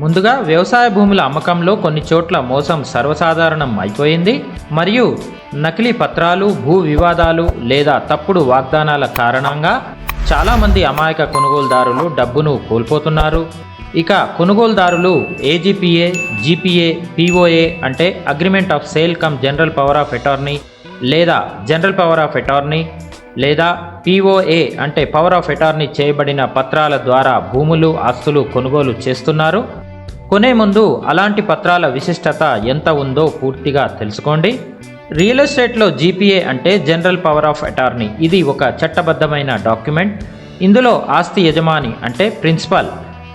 ముందుగా వ్యవసాయ భూముల అమ్మకంలో కొన్ని చోట్ల మోసం సర్వసాధారణం అయిపోయింది. మరియు నకిలీ పత్రాలు భూ వివాదాలు లేదా తప్పుడు వాగ్దానాల కారణంగా చాలామంది అమాయక కొనుగోలుదారులు డబ్బును కోల్పోతున్నారు. ఇక కొనుగోలుదారులు ఏజీపీఏ జీపీఏ పీఓఏ అంటే agreement of sale cum general power of attorney లేదా జనరల్ పవర్ ఆఫ్ అటార్నీ లేదా పీఓఏ అంటే పవర్ ఆఫ్ అటార్నీ చేయబడిన పత్రాల ద్వారా భూములు ఆస్తులు కొనుగోలు చేస్తున్నారు. కొనే ముందు అలాంటి పత్రాల విశిష్టత ఎంత ఉందో పూర్తిగా తెలుసుకోండి. రియల్ ఎస్టేట్లో జీపీఏ అంటే జనరల్ పవర్ ఆఫ్ అటార్నీ. ఇది ఒక చట్టబద్ధమైన డాక్యుమెంట్. ఇందులో ఆస్తి యజమాని అంటే ప్రిన్సిపల్.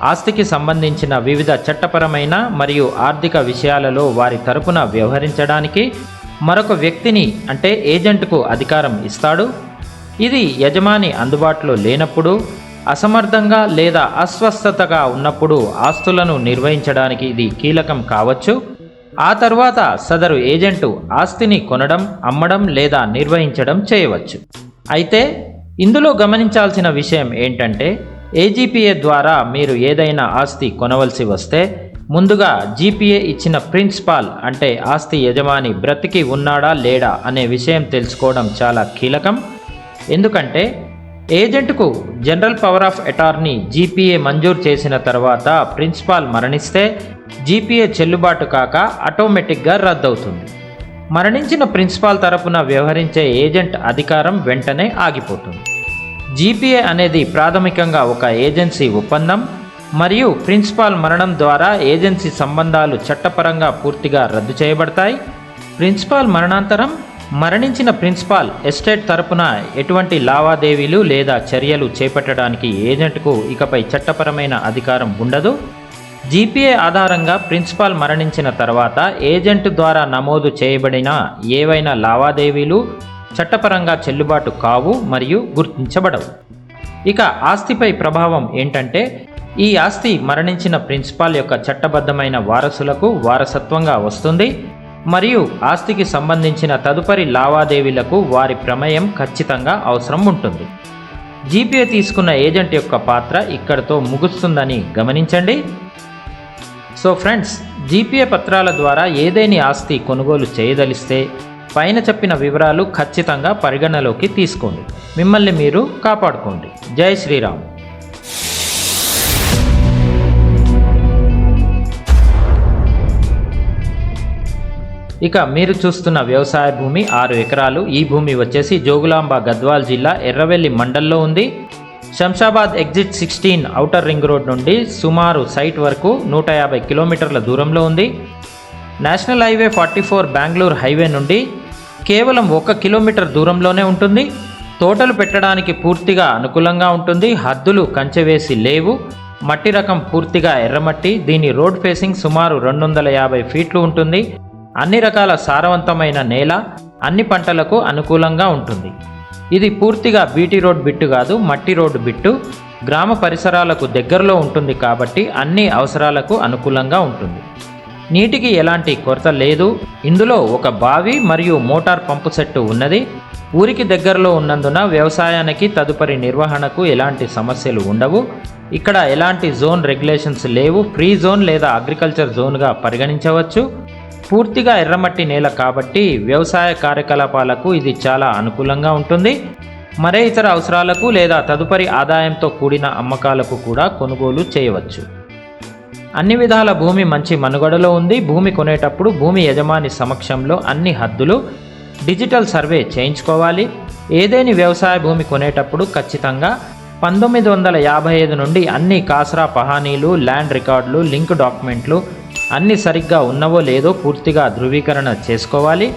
ఆస్తికి సంబంధించిన వివిధ చట్టపరమైన మరియు ఆర్థిక విషయాలలో వారి తరపున వ్యవహరించడానికి మరొక వ్యక్తిని అంటే ఏజెంట్కు అధికారం ఇస్తాడు. ఇది యజమాని అందుబాటులో లేనప్పుడు అసమర్థంగా లేదా అస్వస్థతగా ఉన్నప్పుడు ఆస్తులను నిర్వహించడానికి ఇది కీలకం కావచ్చు. ఆ తర్వాత సదరు ఏజెంటు ఆస్తిని కొనడం అమ్మడం లేదా నిర్వహించడం చేయవచ్చు. అయితే ఇందులో గమనించాల్సిన విషయం ఏంటంటే ఏజీపీఏ ద్వారా మీరు ఏదైనా ఆస్తి కొనవలసి వస్తే ముందుగా జీపీఏ ఇచ్చిన ప్రిన్సిపాల్ అంటే ఆస్తి యజమాని బ్రతికి ఉన్నాడా లేడా అనే విషయం తెలుసుకోవడం చాలా కీలకం. ఎందుకంటే ఏజెంట్కు general power of attorney GPA మంజూరు చేసిన తర్వాత ప్రిన్సిపాల్ మరణిస్తే జీపీఏ చెల్లుబాటు కాక ఆటోమేటిక్గా రద్దవుతుంది. మరణించిన ప్రిన్సిపాల్ తరపున వ్యవహరించే ఏజెంట్ అధికారం వెంటనే ఆగిపోతుంది. జీపీఏ అనేది ప్రాథమికంగా ఒక ఏజెన్సీ ఒప్పందం మరియు ప్రిన్సిపాల్ మరణం ద్వారా ఏజెన్సీ సంబంధాలు చట్టపరంగా పూర్తిగా రద్దు చేయబడతాయి. ప్రిన్సిపాల్ మరణాంతరం మరణించిన ప్రిన్సిపాల్ ఎస్టేట్ తరపున ఎటువంటి లావాదేవీలు లేదా చర్యలు చేపట్టడానికి ఏజెంట్కు ఇకపై చట్టపరమైన అధికారం ఉండదు? జీపీఏ ఆధారంగా ప్రిన్సిపాల్ మరణించిన తర్వాత ఏజెంట్ ద్వారా నమోదు చేయబడిన ఏవైనా లావాదేవీలు చట్టపరంగా చెల్లుబాటు కావు మరియు గుర్తించబడవు. ఇక ఆస్తిపై ప్రభావం ఏంటంటే ఈ ఆస్తి మరణించిన ప్రిన్సిపాల్ యొక్క చట్టబద్ధమైన వారసులకు వారసత్వంగా వస్తుంది. మరియు ఆస్తికి సంబంధించిన తదుపరి లావాదేవీలకు వారి ప్రమేయం ఖచ్చితంగా అవసరం ఉంటుంది. జీపీఏ తీసుకున్న ఏజెంట్ యొక్క పాత్ర ఇక్కడతో ముగుస్తుందని గమనించండి. సో ఫ్రెండ్స్ జీపీఏ పత్రాల ద్వారా ఏదేని ఆస్తి కొనుగోలు చేయదలిస్తే పైన చెప్పిన వివరాలు ఖచ్చితంగా పరిగణలోకి తీసుకోండి. మిమ్మల్ని మీరు కాపాడుకోండి. జై శ్రీరామ్. ఇక మీరు చూస్తున్న వ్యవసాయ భూమి ఆరు ఎకరాలు. ఈ భూమి వచ్చేసి జోగులాంబ గద్వాల్ జిల్లా ఎర్రవెల్లి మండల్లో ఉంది. Shamshabad exit sixteen outer ring road నుండి సుమారు సైట్ వరకు నూట యాభై కిలోమీటర్ల దూరంలో ఉంది. National highway forty four Bengaluru highway నుండి కేవలం ఒక కిలోమీటర్ దూరంలోనే ఉంటుంది. తోటలు పెట్టడానికి పూర్తిగా అనుకూలంగా ఉంటుంది. హద్దులు కంచె వేసి లేవు. మట్టి రకం పూర్తిగా ఎర్రమట్టి. దీని రోడ్ ఫేసింగ్ సుమారు రెండు వందల యాభై ఫీట్లు ఉంటుంది. అన్ని రకాల సారవంతమైన నేల అన్ని పంటలకు అనుకూలంగా ఉంటుంది. ఇది పూర్తిగా బీటీ రోడ్ బిట్టు కాదు మట్టి రోడ్డు బిట్టు. గ్రామ పరిసరాలకు దగ్గరలో ఉంటుంది కాబట్టి అన్ని అవసరాలకు అనుకూలంగా ఉంటుంది. నీటికి ఎలాంటి కొరత లేదు. ఇందులో ఒక బావి మరియు మోటార్ పంపు సెట్టు ఉన్నది. ఊరికి దగ్గరలో ఉన్నందున వ్యవసాయానికి తదుపరి నిర్వహణకు ఎలాంటి సమస్యలు ఉండవు. ఇక్కడ ఎలాంటి జోన్ రెగ్యులేషన్స్ లేవు. ఫ్రీ జోన్ లేదా అగ్రికల్చర్ జోన్గా పరిగణించవచ్చు. పూర్తిగా ఎర్రమట్టి నేల కాబట్టి వ్యవసాయ కార్యకలాపాలకు ఇది చాలా అనుకూలంగా ఉంటుంది. మరే ఇతర అవసరాలకు లేదా తదుపరి ఆదాయంతో కూడిన అమ్మకాలకు కూడా కొనుగోలు చేయవచ్చు. అన్ని విధాల భూమి మంచి మనుగడలో ఉంది. భూమి కొనేటప్పుడు భూమి యజమాని సమక్షంలో అన్ని హద్దులు డిజిటల్ సర్వే చేయించుకోవాలి. ఏదేని వ్యవసాయ భూమి కొనేటప్పుడు ఖచ్చితంగా పంతొమ్మిది వందల యాభై ఐదు నుండి అన్ని కాసరా పహానీలు ల్యాండ్ రికార్డులు లింక్ డాక్యుమెంట్లు అన్ని సరిగ్గా ఉన్నవో లేదో పూర్తిగా ధృవీకరణ చేసుకోవాలి.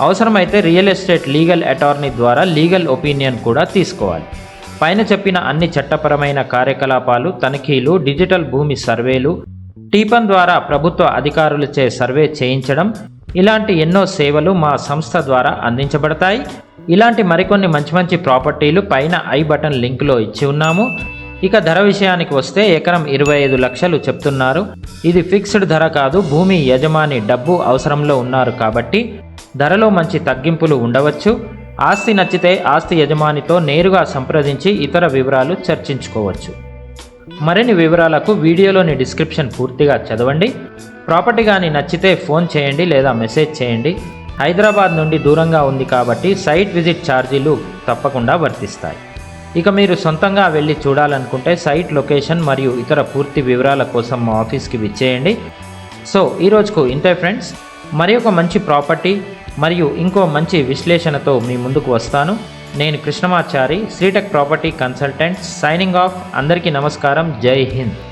అవసరమైతే రియల్ ఎస్టేట్ లీగల్ అటార్నీ ద్వారా లీగల్ ఒపీనియన్ కూడా తీసుకోవాలి. పైన చెప్పిన అన్ని చట్టపరమైన కార్యకలాపాలు తనిఖీలు డిజిటల్ భూమి సర్వేలు టీపన్ ద్వారా ప్రభుత్వ అధికారులచే సర్వే చేయించడం ఇలాంటి ఎన్నో సేవలు మా సంస్థ ద్వారా అందించబడతాయి. ఇలాంటి మరికొన్ని మంచి మంచి ప్రాపర్టీలు పైన ఐ బటన్ లింక్లో ఇచ్చి ఉన్నాము. ఇక ధర విషయానికి వస్తే ఎకరం ఇరవై ఐదు లక్షలు చెప్తున్నారు. ఇది ఫిక్స్డ్ ధర కాదు భూమి యజమాని డబ్బు అవసరంలో ఉన్నారు కాబట్టి ధరలో మంచి తగ్గింపులు ఉండవచ్చు. ఆస్తి నచ్చితే ఆస్తి యజమానితో నేరుగా సంప్రదించి ఇతర వివరాలు చర్చించుకోవచ్చు. మరిన్ని వివరాలకు వీడియోలోని డిస్క్రిప్షన్ పూర్తిగా చదవండి. ప్రాపర్టీ కానీ నచ్చితే ఫోన్ చేయండి లేదా మెసేజ్ చేయండి. హైదరాబాద్ నుండి దూరంగా ఉంది కాబట్టి సైట్ విజిట్ ఛార్జీలు తప్పకుండా వర్తిస్తాయి. ఇక మీరు సొంతంగా వెళ్ళి చూడాలనుకుంటే సైట్ లొకేషన్ మరియు ఇతర పూర్తి వివరాల కోసం మా ఆఫీస్కి విచ్చేయండి. సో ఈ రోజుకు ఇంతే ఫ్రెండ్స్. మరి ఒక మంచి ప్రాపర్టీ మరియు ఇంకో మంచి విశ్లేషణతో మీ ముందుకు వస్తాను. నేను Krishnamachari Sritech property consultant signing off. అందరికీ నమస్కారం. జై హింద్.